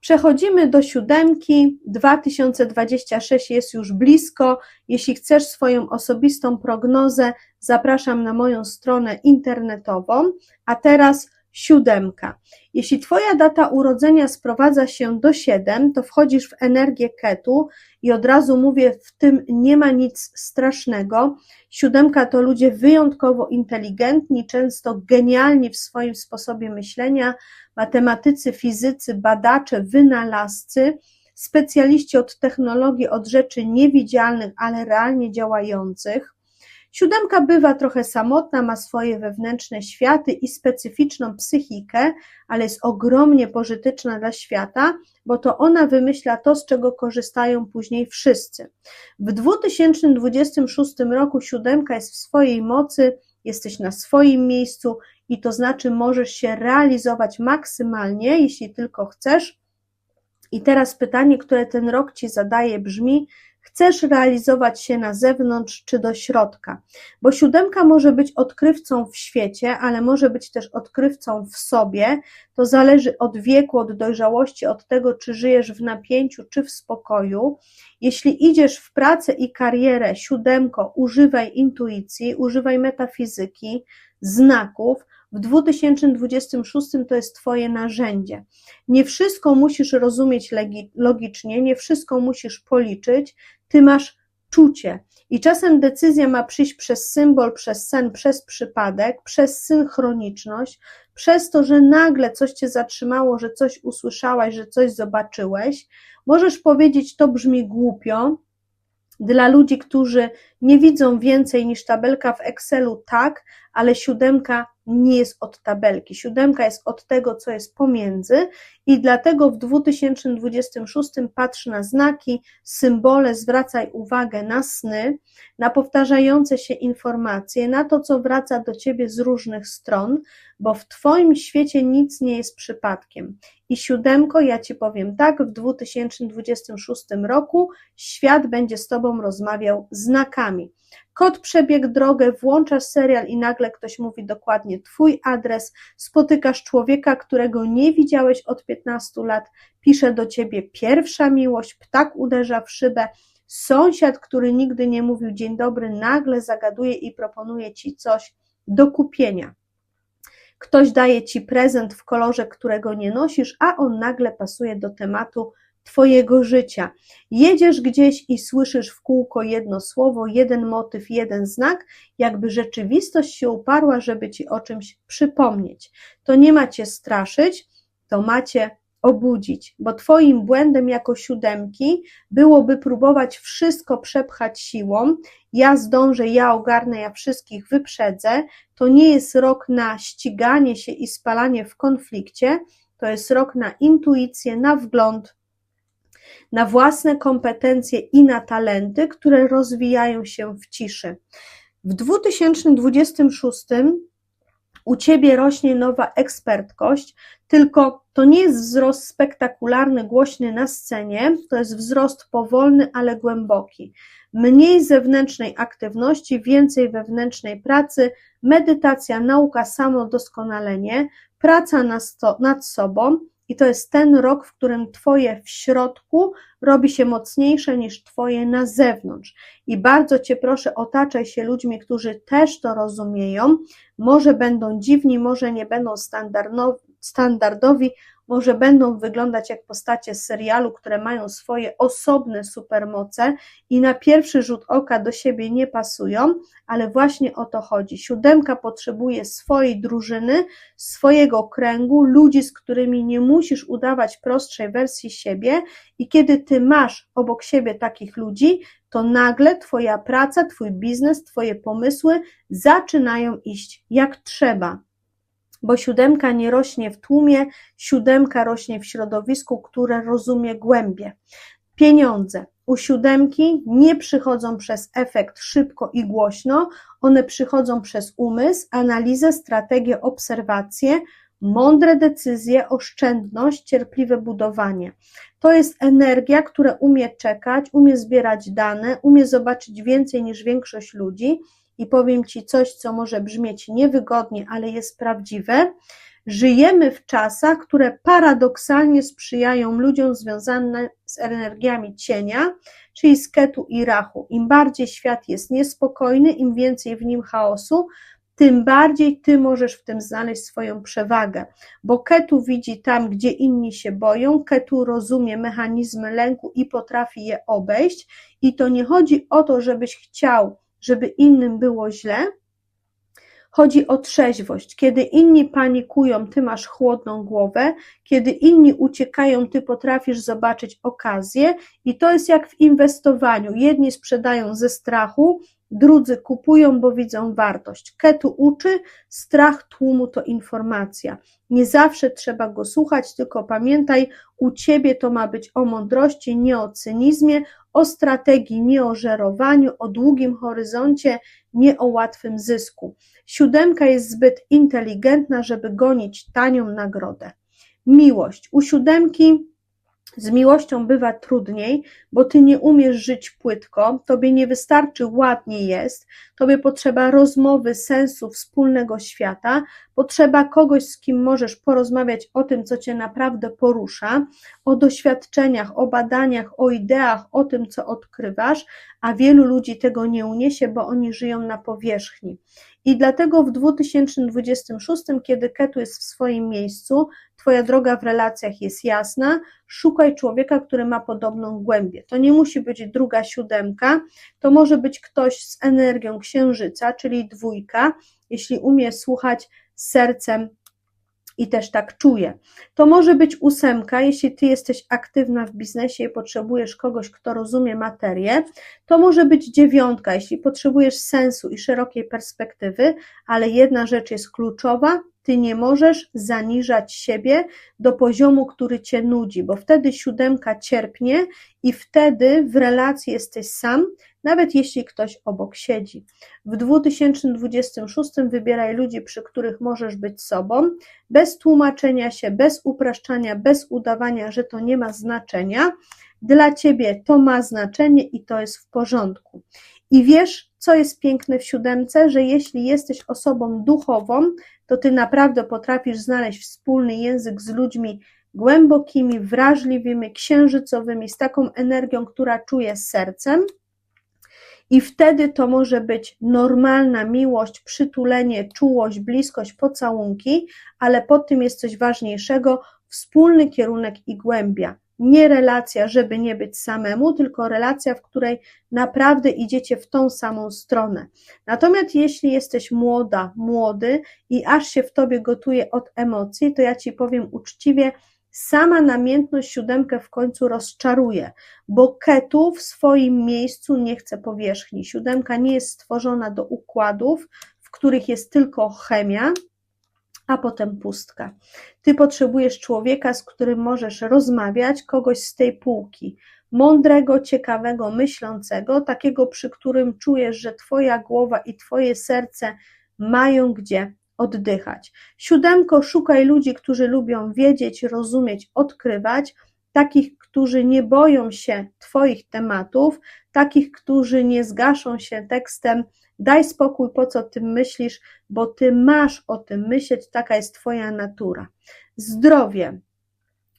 Przechodzimy do siódemki. 2026 jest już blisko. Jeśli chcesz swoją osobistą prognozę, zapraszam na moją stronę internetową. A teraz siódemka. Jeśli Twoja data urodzenia sprowadza się do 7, to wchodzisz w energię ketu i od razu mówię, w tym nie ma nic strasznego. Siódemka to ludzie wyjątkowo inteligentni, często genialni w swoim sposobie myślenia, matematycy, fizycy, badacze, wynalazcy, specjaliści od technologii, od rzeczy niewidzialnych, ale realnie działających. Siódemka bywa trochę samotna, ma swoje wewnętrzne światy i specyficzną psychikę, ale jest ogromnie pożyteczna dla świata, bo to ona wymyśla to, z czego korzystają później wszyscy. W 2026 roku siódemka jest w swojej mocy, jesteś na swoim miejscu i to znaczy możesz się realizować maksymalnie, jeśli tylko chcesz. I teraz pytanie, które ten rok ci zadaje, brzmi: Chcesz realizować się na zewnątrz czy do środka? Bo siódemka może być odkrywcą w świecie, ale może być też odkrywcą w sobie. To zależy od wieku, od dojrzałości, od tego, czy żyjesz w napięciu, czy w spokoju. Jeśli idziesz w pracę i karierę, siódemko, używaj intuicji, używaj metafizyki, znaków, w 2026 to jest Twoje narzędzie. Nie wszystko musisz rozumieć logicznie, nie wszystko musisz policzyć, Ty masz czucie. I czasem decyzja ma przyjść przez symbol, przez sen, przez przypadek, przez synchroniczność, przez to, że nagle coś cię zatrzymało, że coś usłyszałaś, że coś zobaczyłeś. Możesz powiedzieć, to brzmi głupio. Dla ludzi, którzy nie widzą więcej niż tabelka w Excelu, tak, ale siódemka nie jest od tabelki. Siódemka jest od tego, co jest pomiędzy, i dlatego w 2026 patrz na znaki, symbole, zwracaj uwagę na sny, na powtarzające się informacje, na to, co wraca do ciebie z różnych stron, bo w Twoim świecie nic nie jest przypadkiem. I siódemko, ja Ci powiem tak, w 2026 roku świat będzie z Tobą rozmawiał znakami. Kot przebiegł drogę, włączasz serial i nagle ktoś mówi dokładnie Twój adres, spotykasz człowieka, którego nie widziałeś od 15 lat, pisze do Ciebie pierwsza miłość, ptak uderza w szybę, sąsiad, który nigdy nie mówił dzień dobry, nagle zagaduje i proponuje Ci coś do kupienia. Ktoś daje Ci prezent w kolorze, którego nie nosisz, a on nagle pasuje do tematu Twojego życia. Jedziesz gdzieś i słyszysz w kółko jedno słowo, jeden motyw, jeden znak, jakby rzeczywistość się uparła, żeby Ci o czymś przypomnieć. To nie ma Cię straszyć, to macie obudzić, bo Twoim błędem jako siódemki byłoby próbować wszystko przepchać siłą. Ja zdążę, ja ogarnę, ja wszystkich wyprzedzę. To nie jest rok na ściganie się i spalanie w konflikcie, to jest rok na intuicję, na wgląd, na własne kompetencje i na talenty, które rozwijają się w ciszy. W 2026 u ciebie rośnie nowa ekspertkość, tylko to nie jest wzrost spektakularny, głośny na scenie, to jest wzrost powolny, ale głęboki. Mniej zewnętrznej aktywności, więcej wewnętrznej pracy, medytacja, nauka, samodoskonalenie, praca nad sobą, i to jest ten rok, w którym Twoje w środku robi się mocniejsze niż Twoje na zewnątrz. I bardzo Cię proszę, otaczaj się ludźmi, którzy też to rozumieją. Może będą dziwni, może nie będą standardowi, może będą wyglądać jak postacie z serialu, które mają swoje osobne supermoce i na pierwszy rzut oka do siebie nie pasują, ale właśnie o to chodzi. Siódemka potrzebuje swojej drużyny, swojego kręgu, ludzi, z którymi nie musisz udawać prostszej wersji siebie i kiedy ty masz obok siebie takich ludzi, to nagle Twoja praca, Twój biznes, Twoje pomysły zaczynają iść jak trzeba bo siódemka nie rośnie w tłumie, siódemka rośnie w środowisku, które rozumie głębie. Pieniądze u siódemki nie przychodzą przez efekt szybko i głośno, one przychodzą przez umysł, analizę, strategię, obserwację, mądre decyzje, oszczędność, cierpliwe budowanie. To jest energia, która umie czekać, umie zbierać dane, umie zobaczyć więcej niż większość ludzi i powiem Ci coś, co może brzmieć niewygodnie, ale jest prawdziwe. Żyjemy w czasach, które paradoksalnie sprzyjają ludziom związanym z energiami cienia, czyli z ketu i rachu. Im bardziej świat jest niespokojny, im więcej w nim chaosu, tym bardziej ty możesz w tym znaleźć swoją przewagę, bo Ketu widzi tam, gdzie inni się boją, Ketu rozumie mechanizmy lęku i potrafi je obejść. I to nie chodzi o to, żebyś chciał, żeby innym było źle, Chodzi o trzeźwość. Kiedy inni panikują, ty masz chłodną głowę, kiedy inni uciekają, ty potrafisz zobaczyć okazję, i to jest jak w inwestowaniu. Jedni sprzedają ze strachu, drudzy kupują, bo widzą wartość. Ketu uczy, strach tłumu to informacja. Nie zawsze trzeba go słuchać, tylko pamiętaj, u ciebie to ma być o mądrości, nie o cynizmie, o strategii, nie o żerowaniu, o długim horyzoncie, nie o łatwym zysku. Siódemka jest zbyt inteligentna, żeby gonić tanią nagrodę. Miłość. U siódemki z miłością bywa trudniej, bo ty nie umiesz żyć płytko, tobie nie wystarczy ładnie jest, tobie potrzeba rozmowy, sensu, wspólnego świata, potrzeba kogoś, z kim możesz porozmawiać o tym, co cię naprawdę porusza, o doświadczeniach, o badaniach, o ideach, o tym, co odkrywasz, a wielu ludzi tego nie uniesie, bo oni żyją na powierzchni. I dlatego w 2026, kiedy Ketu jest w swoim miejscu, Twoja droga w relacjach jest jasna, szukaj człowieka, który ma podobną głębię. To nie musi być druga siódemka, to może być ktoś z energią księżyca, czyli dwójka, jeśli umie słuchać sercem i też tak czuje. To może być ósemka, jeśli ty jesteś aktywna w biznesie i potrzebujesz kogoś, kto rozumie materię. To może być dziewiątka, jeśli potrzebujesz sensu i szerokiej perspektywy, ale jedna rzecz jest kluczowa, ty nie możesz zaniżać siebie do poziomu, który cię nudzi, bo wtedy siódemka cierpnie i wtedy w relacji jesteś sam, nawet jeśli ktoś obok siedzi. W 2026 wybieraj ludzi, przy których możesz być sobą, bez tłumaczenia się, bez upraszczania, bez udawania, że to nie ma znaczenia. Dla ciebie to ma znaczenie i to jest w porządku. I wiesz, co jest piękne w siódemce, że jeśli jesteś osobą duchową, to ty naprawdę potrafisz znaleźć wspólny język z ludźmi głębokimi, wrażliwymi, księżycowymi, z taką energią, która czuje sercem. I wtedy to może być normalna miłość, przytulenie, czułość, bliskość, pocałunki, ale pod tym jest coś ważniejszego wspólny kierunek i głębia nie relacja, żeby nie być samemu, tylko relacja, w której naprawdę idziecie w tą samą stronę. Natomiast jeśli jesteś młoda, młody i aż się w tobie gotuje od emocji, to ja ci powiem uczciwie, sama namiętność siódemkę w końcu rozczaruje, bo ketu w swoim miejscu nie chce powierzchni. Siódemka nie jest stworzona do układów, w których jest tylko chemia, a potem pustka. Ty potrzebujesz człowieka, z którym możesz rozmawiać, kogoś z tej półki, mądrego, ciekawego, myślącego, takiego, przy którym czujesz, że Twoja głowa i Twoje serce mają gdzie oddychać. Siódemko, szukaj ludzi, którzy lubią wiedzieć, rozumieć, odkrywać, takich, którzy nie boją się Twoich tematów, takich, którzy nie zgaszą się tekstem Daj spokój, po co tym myślisz, bo ty masz o tym myśleć, taka jest Twoja natura. Zdrowie.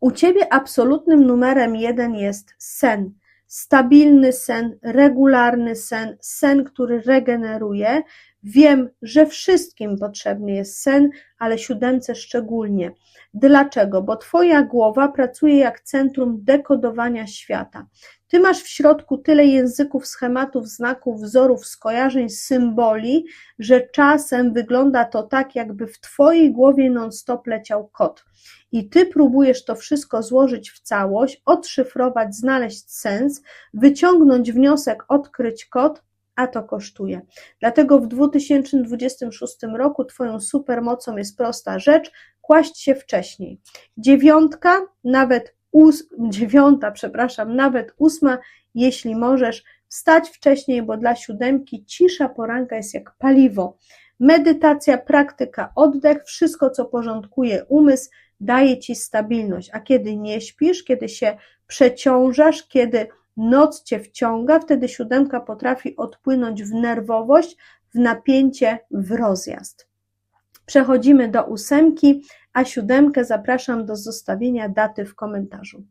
U Ciebie absolutnym numerem jeden jest sen. Stabilny sen, regularny sen, sen, który regeneruje. Wiem, że wszystkim potrzebny jest sen, ale siódemce szczególnie. Dlaczego? Bo Twoja głowa pracuje jak centrum dekodowania świata. Ty masz w środku tyle języków, schematów, znaków, wzorów, skojarzeń, symboli, że czasem wygląda to tak, jakby w Twojej głowie non-stop leciał kod. I Ty próbujesz to wszystko złożyć w całość, odszyfrować, znaleźć sens, wyciągnąć wniosek, odkryć kod, a to kosztuje. Dlatego w 2026 roku Twoją supermocą jest prosta rzecz, kłaść się wcześniej. Dziewiątka, nawet ós, dziewiąta, przepraszam, nawet ósma, jeśli możesz, wstać wcześniej, bo dla siódemki cisza poranka jest jak paliwo. Medytacja, praktyka, oddech, wszystko co porządkuje umysł, daje ci stabilność. A kiedy nie śpisz, kiedy się przeciążasz, kiedy noc cię wciąga, wtedy siódemka potrafi odpłynąć w nerwowość, w napięcie, w rozjazd. Przechodzimy do ósemki, a siódemkę zapraszam do zostawienia daty w komentarzu.